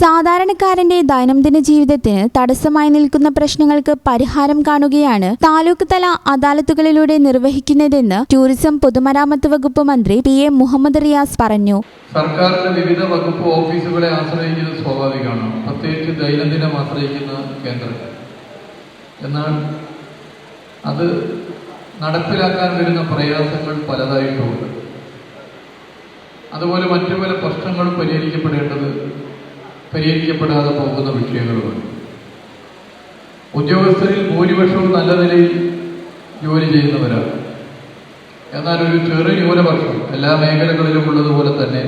സാധാരണക്കാരന്റെ ദൈനംദിന ജീവിതത്തിന് തടസ്സമായി നിൽക്കുന്ന പ്രശ്നങ്ങൾക്ക് പരിഹാരം കാണുകയാണ് താലൂക്ക് തല അദാലത്തുകളിലൂടെ നിർവഹിക്കുന്നതെന്ന് ടൂറിസം പൊതുമരാമത്ത് വകുപ്പ് മന്ത്രി പി എ മുഹമ്മദ് റിയാസ് പറഞ്ഞു. സർക്കാരിന്റെ വിവിധ വകുപ്പ് ഓഫീസുകളെ ആശ്രയിക്കുന്നത് സ്വാഭാവികമാണ്. പ്രത്യേകിച്ച് ദൈനംദിനം ആശ്രയിക്കുന്ന കേന്ദ്രം. എന്നാൽ അത് നടപ്പിലാക്കാൻ വരുന്ന പ്രയാസങ്ങൾ പലതായിട്ടുമുണ്ട്. അതുപോലെ മറ്റു പല പ്രശ്നങ്ങളും പരിഹരിക്കപ്പെടേണ്ടത് പരിഹരിക്കപ്പെടാതെ പോകുന്ന വിഷയങ്ങളുമാണ്. ഉദ്യോഗസ്ഥരിൽ ഭൂരിപക്ഷവും നല്ല നിലയിൽ ജോലി ചെയ്യുന്നവരാണ്. എന്നാൽ ഒരു ചെറു ന്യൂനപക്ഷം എല്ലാ മേഖലകളിലും ഉള്ളതുപോലെ തന്നെ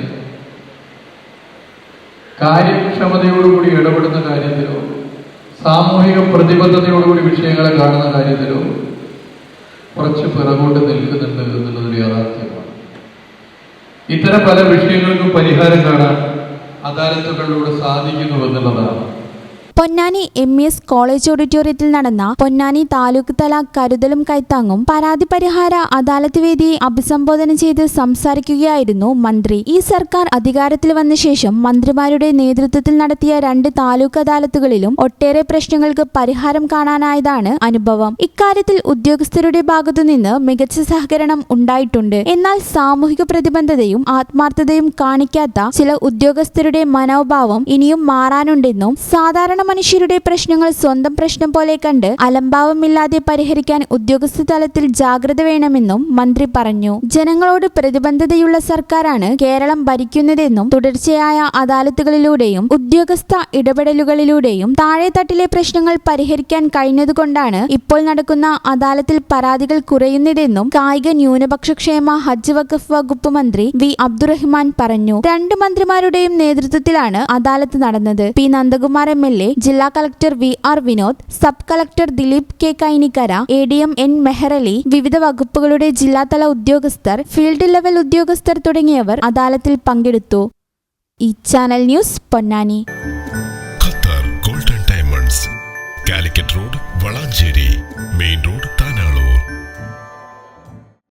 കാര്യക്ഷമതയോടുകൂടി ഇടപെടുന്ന കാര്യത്തിലോ സാമൂഹിക പ്രതിബദ്ധതയോടുകൂടി വിഷയങ്ങളെ കാണുന്ന കാര്യത്തിലോ കുറച്ച് പിറകോട്ട് നിൽക്കുന്നുണ്ട് എന്നുള്ളതൊരു യാഥാർത്ഥ്യമാണ്. ഇത്തരം പല വിഷയങ്ങൾക്കും പരിഹാരം കാണാൻ അദാലത്തുകളിലൂടെ സാധിക്കുന്നു എന്നുള്ളതാണ് പൊന്നാനി എം എസ് കോളേജ് ഓഡിറ്റോറിയത്തിൽ നടന്ന പൊന്നാനി താലൂക്ക് തല കരുതലും കൈത്താങ്ങും പരാതി പരിഹാര അദാലത്ത് വേദിയെ അഭിസംബോധന ചെയ്ത് സംസാരിക്കുകയായിരുന്നു മന്ത്രി. ഈ സർക്കാർ അധികാരത്തിൽ വന്ന ശേഷം മന്ത്രിമാരുടെ നേതൃത്വത്തിൽ നടത്തിയ രണ്ട് താലൂക്ക് അദാലത്തുകളിലും ഒട്ടേറെ പ്രശ്നങ്ങൾക്ക് പരിഹാരം കാണാനായതാണ് അനുഭവം. ഇക്കാര്യത്തിൽ ഉദ്യോഗസ്ഥരുടെ ഭാഗത്തുനിന്ന് മികച്ച സഹകരണം ഉണ്ടായിട്ടുണ്ട്. എന്നാൽ സാമൂഹിക പ്രതിബദ്ധതയും ആത്മാർത്ഥതയും കാണിക്കാത്ത ചില ഉദ്യോഗസ്ഥരുടെ മനോഭാവം ഇനിയും മാറാനുണ്ടെന്നും സാധാരണ മനുഷ്യരുടെ പ്രശ്നങ്ങൾ സ്വന്തം പ്രശ്നം പോലെ കണ്ട് അലംഭാവമില്ലാതെ പരിഹരിക്കാൻ ഉദ്യോഗസ്ഥ തലത്തിൽ ജാഗ്രത വേണമെന്നും മന്ത്രി പറഞ്ഞു. ജനങ്ങളോട് പ്രതിബദ്ധതയുള്ള സർക്കാരാണ് കേരളം ഭരിക്കുന്നതെന്നും തുടർച്ചയായ അദാലത്തുകളിലൂടെയും ഉദ്യോഗസ്ഥ ഇടപെടലുകളിലൂടെയും താഴെത്തട്ടിലെ പ്രശ്നങ്ങൾ പരിഹരിക്കാൻ കഴിഞ്ഞതുകൊണ്ടാണ് ഇപ്പോൾ നടക്കുന്ന അദാലത്തിൽ പരാതികൾ കുറയുന്നതെന്നും കായിക ന്യൂനപക്ഷ ക്ഷേമ ഹജ്ജ് വഖഫ് വകുപ്പ് മന്ത്രി വി. അബ്ദുറഹ്മാൻ പറഞ്ഞു. രണ്ട് മന്ത്രിമാരുടെയും നേതൃത്വത്തിലാണ് അദാലത്ത് നടന്നത്. P. Nandakumar M. L. A. ജില്ലാ collector V R Vinod sub collector Dileep K Kainikkara A D M N Meharali വിവിധ വകുപ്പുകളുടെ ജില്ലാതല ഉദ്യോഗസ്ഥർ ഫീൽഡ് ലെവൽ ഉദ്യോഗസ്ഥർ തുടങ്ങിയവർ അദാലത്തിൽ പങ്കെടുത്തു. ഈ channel news Ponnani. Qatar golden diamonds Calicut road Valanchery main road